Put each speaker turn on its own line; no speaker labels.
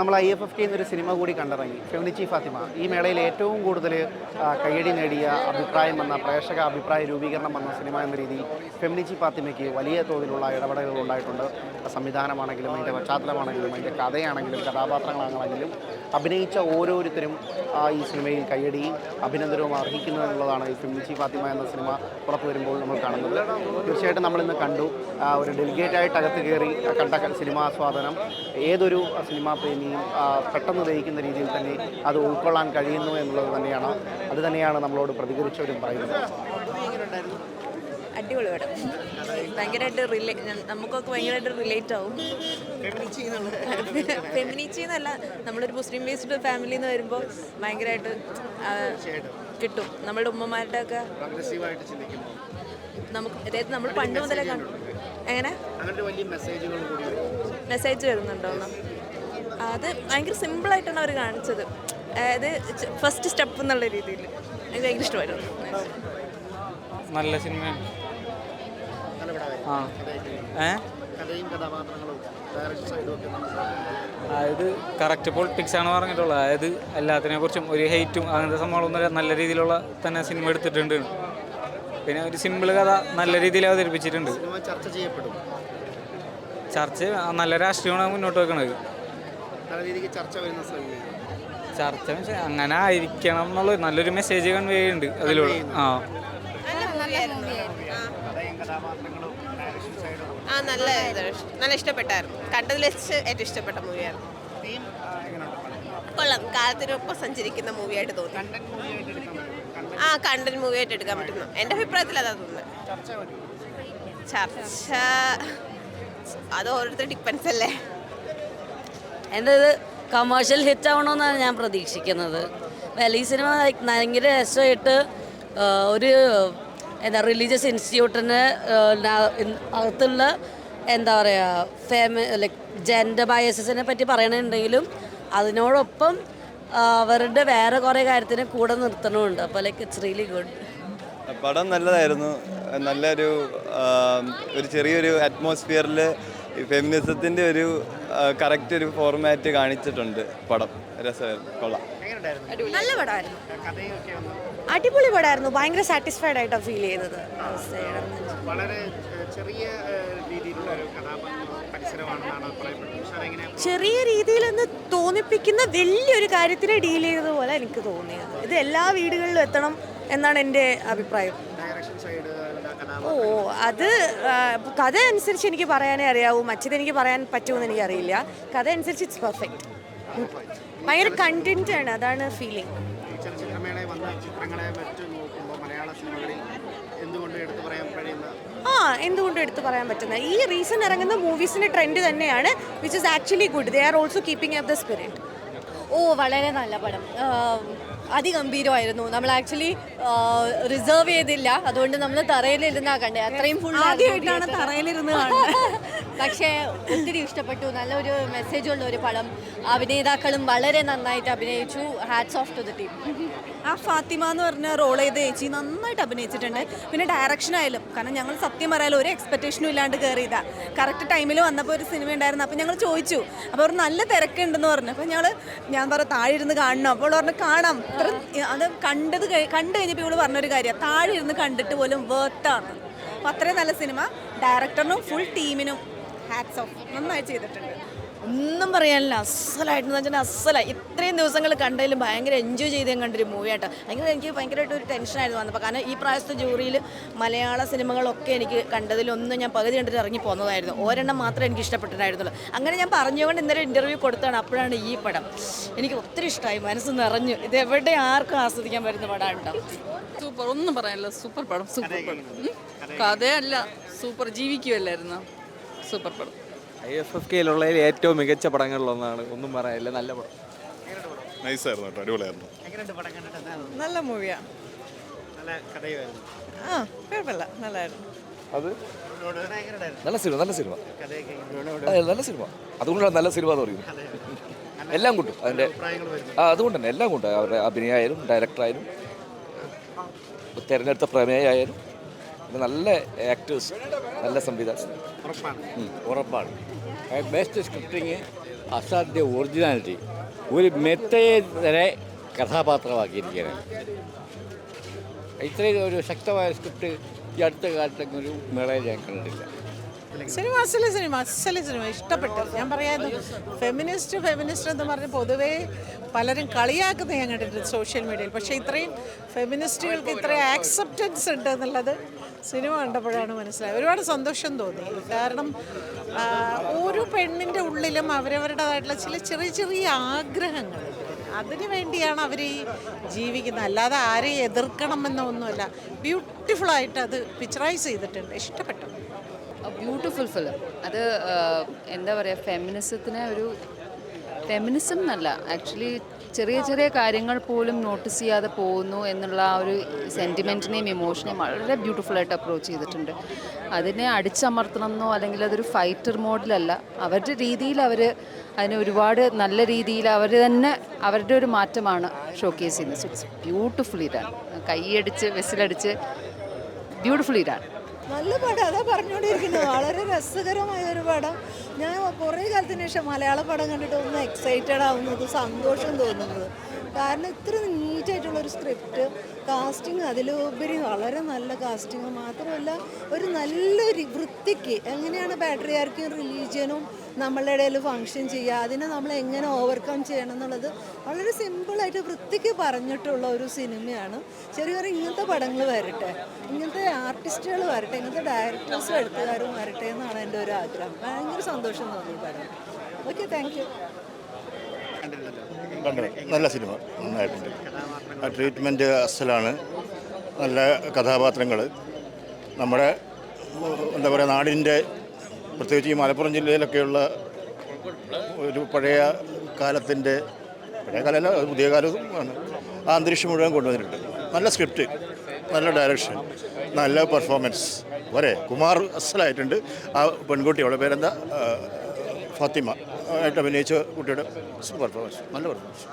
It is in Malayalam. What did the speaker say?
നമ്മൾ ഐ എഫ് എഫ് കെ എന്നൊരു സിനിമ കൂടി കണ്ടിറങ്ങി. ഫെമിനിച്ചി ഫാത്തിമ. ഈ മേളയിൽ ഏറ്റവും കൂടുതൽ കയ്യടി നേടിയ അഭിപ്രായം വന്ന പ്രേക്ഷക അഭിപ്രായ രൂപീകരണം വന്ന സിനിമ എന്ന രീതിയിൽ ഫെമിനിച്ചി ഫാത്തിമയ്ക്ക് വലിയ തോതിലുള്ള ഇടപെടലുകൾ ഉണ്ടായിട്ടുണ്ട്. സംവിധാനമാണെങ്കിലും അതിന്റെ പശ്ചാത്തലമാണെങ്കിലും അതിന്റെ കഥയാണെങ്കിലും കഥാപാത്രങ്ങളാണെങ്കിലും അഭിനയിച്ച ഓരോരുത്തരും ഈ സിനിമയിൽ കയ്യടിയും അഭിനന്ദനവും അർഹിക്കുന്നു എന്നുള്ളതാണ് ഈ ഫെമിനിച്ചി ഫാത്തിമ എന്ന സിനിമ പുറത്തു വരുമ്പോൾ നമ്മൾ കാണുന്നത്. തീർച്ചയായിട്ടും നമ്മളിന്ന് കണ്ടു ഒരു ഡെലിഗേറ്റായിട്ട് അകത്ത് കയറി കണ്ട സിനിമാസ്വാദനം ഏതൊരു സിനിമാ പ്രേമിയും ആ, പെട്ടെന്ന് ദഹിക്കുന്ന രീതിയിൽ തന്നെ അത് ഉൾക്കൊള്ളാൻ കഴിയുന്നു എന്നുള്ളത് തന്നെയാണ്. അത് തന്നെയാണ് നമ്മളോട് പ്രതികരിച്ചവരും പറയുന്നത്.
അടിപൊളി പടം ഭയങ്കരമായിട്ട് റിലേ നമുക്കൊക്കെ ഭയങ്കരമായിട്ട് റിലേറ്റ് ആവും. ഫെമിനിച്ചി എന്നല്ല നമ്മളൊരു മുസ്ലിം ബേസ്ഡ് ഫാമിലി എന്ന് വരുമ്പോൾ ഭയങ്കരമായിട്ട് കിട്ടും. നമ്മളുടെ ഉമ്മമാരുടെ ഒക്കെ നമുക്ക് അതായത് നമ്മൾ പണ്ട് മുതലേ എങ്ങനെ? മെസ്സേജ് വരുന്നുണ്ടോന്ന് അത് ഭയങ്കര സിമ്പിളായിട്ടാണ് അവർ കാണിച്ചത്. അതായത് ഫസ്റ്റ് സ്റ്റെപ്പ് എന്നുള്ള രീതിയിൽ എനിക്ക് ഭയങ്കര ഇഷ്ടമായിരുന്നു.
നല്ല
സിനിമ.
ആ. ഏ?
കഥയും കഥാപാത്രങ്ങളും ഡയറക്ഷൻ സൈഡും ഒക്കെ
അതായത് കറക്റ്റ് പൊളിറ്റിക്സ് ആണ് പറഞ്ഞിട്ടുള്ളത്. അതായത് എല്ലാത്തിനെ കുറിച്ചും ഒരു ഹെയ്റ്റും അങ്ങനത്തെ സംഭവങ്ങളൊന്നും നല്ല രീതിയിലുള്ള തന്നെ സിനിമ എടുത്തിട്ടുണ്ട്. പിന്നെ ഒരു സിമ്പിൾ കഥ നല്ല രീതിയിൽ അവതരിപ്പിച്ചിട്ടുണ്ട്.
സിനിമ ചർച്ച ചെയ്യപ്പെടും.
ചർച്ച നല്ല രാഷ്ട്രീയമാണ് മുന്നോട്ട് വെക്കുന്നത്
നല്ല രീതിക്ക് ചർച്ച വരുന്ന സിനിമയാണ്
ചർച്ച അങ്ങനെ ആയിരിക്കണം എന്നുള്ള നല്ലൊരു മെസ്സേജ് കൺവേ ഉണ്ട് അതിലൂടെ. ആ.
ആ. നല്ല നല്ല ഇഷ്ടപ്പെട്ടായിരുന്നു. കണ്ടതിൽ വെച്ച് ഏറ്റവും ഇഷ്ടപ്പെട്ട മൂവിയായിരുന്നു കൊള്ളാം. കാലത്തിനൊപ്പം സഞ്ചരിക്കുന്ന മൂവിയായിട്ട് തോന്നി.
കണ്ടന്റ് മൂവിയായിട്ട്
ആ കണ്ടന്റ് മൂവിയായിട്ട് എടുക്കാൻ പറ്റുന്നു. എന്റെ അഭിപ്രായത്തിൽ അതാ തോന്നുന്നത്.
വരും
ചർച്ച അത് ഓരോരുത്തർ ഡിപ്പെൻസ് അല്ലേ?
എന്റെ ഇത് കമേഴ്ഷ്യൽ ഹിറ്റ് ആവണമെന്നാണ് ഞാൻ പ്രതീക്ഷിക്കുന്നത്. well, ഈ സിനിമ ഭയങ്കര രസമായിട്ട് ഒരു എന്താ റിലീജിയസ് ഇൻസ്റ്റിറ്റ്യൂട്ടിന് അകത്തുള്ള എന്താ പറയുക ഫേമ ലൈക്ക് ജെൻഡർ ബയസസിനെ പറ്റി പറയണുണ്ടെങ്കിലും അതിനോടൊപ്പം അവരുടെ വേറെ കുറേ കാര്യത്തിന് കൂടെ നിർത്തണമുണ്ട് അപ്പോൾ ലൈക്ക് ഇറ്റ്സ് റിയലി ഗുഡ്
പടം നല്ലതായിരുന്നു. നല്ലൊരു ഒരു ചെറിയൊരു അറ്റ്മോസ്ഫിയറിൽ ഫെമിനിസത്തിന്റെ ഒരു കറക്റ്റ് ഒരു ഫോർമാറ്റ് കാണിച്ചിട്ടുണ്ട് പടം. രസമായിരുന്നു കൊള്ളാം.
നല്ല പടമായിരുന്നു. അടിപൊളി പടമായിരുന്നു. ഭയങ്കര സാറ്റിസ്ഫൈഡ് ആയിട്ടാണ് ഫീൽ ചെയ്തത്.
വളരെ ചെറിയ രീതിയിലുള്ള ഒരു
ചെറിയ രീതിയിലൊന്ന് തോന്നിപ്പിക്കുന്ന വലിയൊരു കാര്യത്തിനെ ഡീൽ ചെയ്തതുപോലെ എനിക്ക് തോന്നിയത്. ഇത് എല്ലാ വീടുകളിലും എത്തണം എന്നാണ് എന്റെ അഭിപ്രായം.
ഡയറക്ഷൻ സൈഡ്
ഓ അത് കഥ അനുസരിച്ച് എനിക്ക് പറയാനേ അറിയാവൂ. മറ്റേത് എനിക്ക് പറയാൻ പറ്റുമെന്ന് എനിക്കറിയില്ല. കഥ അനുസരിച്ച് ഇറ്റ്സ് പെർഫെക്റ്റ് ഭയങ്കര കണ്ടന്റ് ആണ് അതാണ് ഫീലിംഗ് ആ എന്തുകൊണ്ട് എടുത്തു പറയാൻ പറ്റുന്ന? ഈ റീസൺ ഇറങ്ങുന്ന മൂവീസിന്റെ ട്രെൻഡ് തന്നെയാണ് which is actually good they are also keeping up the spirit
ഓ വളരെ നല്ല പടം. അതിഗംഭീരമായിരുന്നു. നമ്മൾ ആക്ച്വലി റിസർവ് ചെയ്തില്ല. അതുകൊണ്ട് നമ്മൾ തറയിലിരുന്നാ കണ്ടേ. അത്രയും ഫുൾ
ആദ്യമായിട്ടാണ് തറയിലിരുന്ന്
പക്ഷേ ഒത്തിരി ഇഷ്ടപ്പെട്ടു. നല്ലൊരു മെസ്സേജ് ഉള്ള ഒരു പടം. അഭിനേതാക്കളും വളരെ നന്നായിട്ട് അഭിനയിച്ചു. Hats off to the team
ആ ഫാത്തിമ എന്ന് പറഞ്ഞ റോൾ ചെയ്ത ചേച്ചി നന്നായിട്ട് അഭിനയിച്ചിട്ടുണ്ട്. പിന്നെ ഡയറക്ഷൻ ആയാലും കാരണം ഞങ്ങൾ സത്യം പറയാലും ഒരു എക്സ്പെക്റ്റേഷനും ഇല്ലാണ്ട് കയറിയതാ കറക്റ്റ് ടൈമിൽ വന്നപ്പോൾ ഒരു സിനിമ ഉണ്ടായിരുന്നു. അപ്പോൾ ഞങ്ങൾ ചോദിച്ചു. അപ്പോൾ അവർ നല്ല തിരക്കുണ്ടെന്ന് പറഞ്ഞു. അപ്പോൾ ഞങ്ങൾ ഞാൻ പറഞ്ഞു താഴെ ഇരുന്ന് കാണണം. അപ്പോൾ പറഞ്ഞു കാണാം. അത് കണ്ടത് കണ്ടു കഴിഞ്ഞപ്പോൾ ഇവൾ പറഞ്ഞൊരു കാര്യം. താഴെ ഇരുന്ന് കണ്ടിട്ട് പോലും വേർത്താണ് അപ്പോൾ അത്രയും നല്ല സിനിമ ഡയറക്ടറിനും ഫുൾ ടീമിനും ഹാറ്റ്സ് ഓഫ് നന്നായി ചെയ്തിട്ടുണ്ട്.
ഒന്നും പറയാനില്ല. അസലായിട്ടെന്ന് വെച്ചാൽ അസലായി. ഇത്രയും ദിവസങ്ങൾ കണ്ടതിൽ ഭയങ്കര എൻജോയ് ചെയ്ത് കണ്ടൊരു മൂവിയായിട്ട് അല്ലെങ്കിൽ എനിക്ക് ഭയങ്കരമായിട്ട് ഒരു ടെൻഷനായിരുന്നു വന്നപ്പോൾ കാരണം ഈ പ്രാവശ്യത്തെ ജൂറിയിൽ മലയാള സിനിമകളൊക്കെ എനിക്ക് കണ്ടതിലൊന്നും ഞാൻ പകുതി കണ്ടിട്ട് ഇറങ്ങി പോകുന്നതായിരുന്നു ഒരെണ്ണം മാത്രമേ എനിക്ക് ഇഷ്ടപ്പെട്ടിട്ടായിരുന്നുള്ളൂ അങ്ങനെ ഞാൻ പറഞ്ഞുകൊണ്ട് ഇന്നലെ ഇന്റർവ്യൂ കൊടുത്താണ്. അപ്പോഴാണ് ഈ പടം. എനിക്ക് ഒത്തിരി ഇഷ്ടമായി മനസ്സ് നിറഞ്ഞു. ഇത് എവിടെ ആർക്കും ആസ്വദിക്കാൻ പറ്റുന്ന പടമാണ്
സൂപ്പർ ഒന്നും പറയാനില്ല. സൂപ്പർ പടം. സൂപ്പർ പടം. കഥയല്ല. സൂപ്പർ ജീവിക്കുമല്ലായിരുന്നു സൂപ്പർ പടം.
ഐ എഫ് എഫ് കെയിലുള്ളതിൽ ഏറ്റവും മികച്ച പടങ്ങളിലൊന്നാണ്. ഒന്നും പറയാനില്ല. നല്ല പടം.
നൈസായിരുന്നു കേട്ടോ. അടിപൊളിയായിരുന്നു.
എങ്ങനെയുണ്ട് പടം കണ്ടിട്ട്?
നല്ല മൂവിയാണ് ആ കുഴപ്പമില്ല. നല്ലായിരുന്നു
അത്? നല്ല സിനിമ നല്ല സിനിമ. അതെ, നല്ല സിനിമ. അതുകൊണ്ടാണ് നല്ല സിനിമ എന്ന് പറയുന്നത്. എല്ലാം കൊണ്ടും
അതിന്റെ
ആ അതുകൊണ്ട് തന്നെ എല്ലാം കൊണ്ടും. അവരുടെ അഭിനയമായാലും ഡയറക്ടറായാലും തിരഞ്ഞെടുത്ത പ്രമേയമായാലും നല്ല ആക്ടേഴ്സ് നല്ല സംവിധാനം
ഉറപ്പാണ്.
ബെസ്റ്റ് സ്ക്രിപ്റ്റിങ്
അസാധ്യ ഒറിജിനാലിറ്റി ഒരു മെത്തയെ വരെ കഥാപാത്രമാക്കിയിരിക്കുകയാണ്. ഇത്രയും ഒരു ശക്തമായ സ്ക്രിപ്റ്റ് ഈ അടുത്ത കാലത്തൊക്കെ ഒരു മേളയിൽ ഞാൻ കണ്ടിട്ടില്ല.
സിനിമ അസല സിനിമ അസല സിനിമ ഇഷ്ടപ്പെട്ടു. ഞാൻ പറയായിരുന്നു ഫെമിനിസ്റ്റ് ഫെമിനിസ്റ്റ് എന്ന് പറഞ്ഞ് പൊതുവേ പലരും കളിയാക്കുന്നത് ഞാൻ കണ്ടിട്ടുണ്ട് സോഷ്യൽ മീഡിയയിൽ പക്ഷേ ഇത്രയും ഫെമിനിസ്റ്റുകൾക്ക് ഇത്രയും ആക്സെപ്റ്റൻസ് ഉണ്ട് എന്നുള്ളത് സിനിമ കണ്ടപ്പോഴാണ് മനസ്സിലായത്. ഒരുപാട് സന്തോഷം തോന്നി. കാരണം ഓരോ പെണ്ണിന്റെ ഉള്ളിലും അവരവരുടേതായിട്ടുള്ള ചില ചെറിയ ചെറിയ ആഗ്രഹങ്ങൾ. അതിനു വേണ്ടിയാണ് അവർ ഈ ജീവിക്കുന്നത്. അല്ലാതെ ആരെയും എതിർക്കണമെന്നൊന്നുമല്ല ബ്യൂട്ടിഫുള്ളായിട്ട് അത് പിക്ചറൈസ് ചെയ്തിട്ടുണ്ട്. ഇഷ്ടപ്പെട്ടു.
ബ്യൂട്ടിഫുൾ ഫിലിം അത് എന്താ പറയുക ഫെമിനിസത്തിനെ ഒരു ഫെമിനിസം എന്നല്ല. ആക്ച്വലി ചെറിയ ചെറിയ കാര്യങ്ങൾ പോലും നോട്ടീസ് ചെയ്യാതെ പോകുന്നു എന്നുള്ള ആ ഒരു സെന്റിമെന്റിനെയും ഇമോഷനെയും വളരെ ബ്യൂട്ടിഫുള്ളായിട്ട് അപ്രോച്ച് ചെയ്തിട്ടുണ്ട്. അതിനെ അടിച്ചമർത്തണം എന്നോ അല്ലെങ്കിൽ അതൊരു ഫൈറ്റർ മോഡിലല്ല അവരുടെ രീതിയിൽ അവർ അതിന് ഒരുപാട് നല്ല രീതിയിൽ അവർ തന്നെ അവരുടെ ഒരു മാറ്റമാണ് ഷോക്കേസ് ചെയ്യുന്നത്. ഇറ്റ്സ് ബ്യൂട്ടിഫുൾ ഇതാണ് കൈയടിച്ച് വെസിലടിച്ച് ബ്യൂട്ടിഫുൾ ഇതാണ്
നല്ല പടം അതാ പറഞ്ഞുകൊണ്ടിരിക്കുന്നത്. വളരെ രസകരമായ ഒരു പടം. ഞാൻ കുറേ കാലത്തിന് ശേഷം മലയാള പടം കണ്ടിട്ട് ഒന്ന് എക്സൈറ്റഡ് ആവുന്നത് സന്തോഷം തോന്നുന്നത്. കാരണം ഇത്ര നീറ്റായിട്ടുള്ള ഒരു സ്ക്രിപ്റ്റ് കാസ്റ്റിംഗ് അതിലുപരി വളരെ നല്ല കാസ്റ്റിംഗ് മാത്രമല്ല ഒരു നല്ലൊരു വൃത്തിക്ക് എങ്ങനെയാണ് ബാറ്ററിയാർക്കും റിലീജിയനും നമ്മളുടെ ഇടയിൽ ഫങ്ഷൻ ചെയ്യുക അതിനെ നമ്മൾ എങ്ങനെ ഓവർകം ചെയ്യണം എന്നുള്ളത് വളരെ സിമ്പിളായിട്ട് വൃത്തിക്ക് പറഞ്ഞിട്ടുള്ള ഒരു സിനിമയാണ്. ചെറിയ ഇങ്ങനത്തെ പടങ്ങൾ വരട്ടെ ഇങ്ങനത്തെ ആർട്ടിസ്റ്റുകൾ വരട്ടെ ഇങ്ങനത്തെ ഡയറക്ടേഴ്സും എഴുത്തുകാരും വരട്ടെ എന്നാണ് എന്റെ ഒരു ആഗ്രഹം. ഭയങ്കര സന്തോഷം തോന്നി പടം. ഓക്കെ താങ്ക് യു
കണ്ടു നല്ല സിനിമ നന്നായിട്ടുണ്ട്. ആ ട്രീറ്റ്മെന്റ് അസലാണ്. നല്ല കഥാപാത്രങ്ങൾ. നമ്മുടെ എന്താ പറയുക നാടിന്റെ പ്രത്യേകിച്ച് ഈ മലപ്പുറം ജില്ലയിലൊക്കെയുള്ള ഒരു പഴയ കാലത്തിന്റെ പഴയ കാലമല്ല പുതിയ കാലവും ആണ് ആ അന്തരീക്ഷം മുഴുവൻ കൊണ്ടുവന്നിട്ടുണ്ട്. നല്ല സ്ക്രിപ്റ്റ് നല്ല ഡയറക്ഷൻ നല്ല പെർഫോമൻസ്. പോരെ കുമാർ അസലായിട്ടുണ്ട്. ആ പെൺകുട്ടി പേരെന്താ? ഫാത്തിമ. ആയിട്ട് അഭിനയിച്ച കുട്ടിയുടെ പെർഫോമൻസ് നല്ല പെർഫോമൻസ്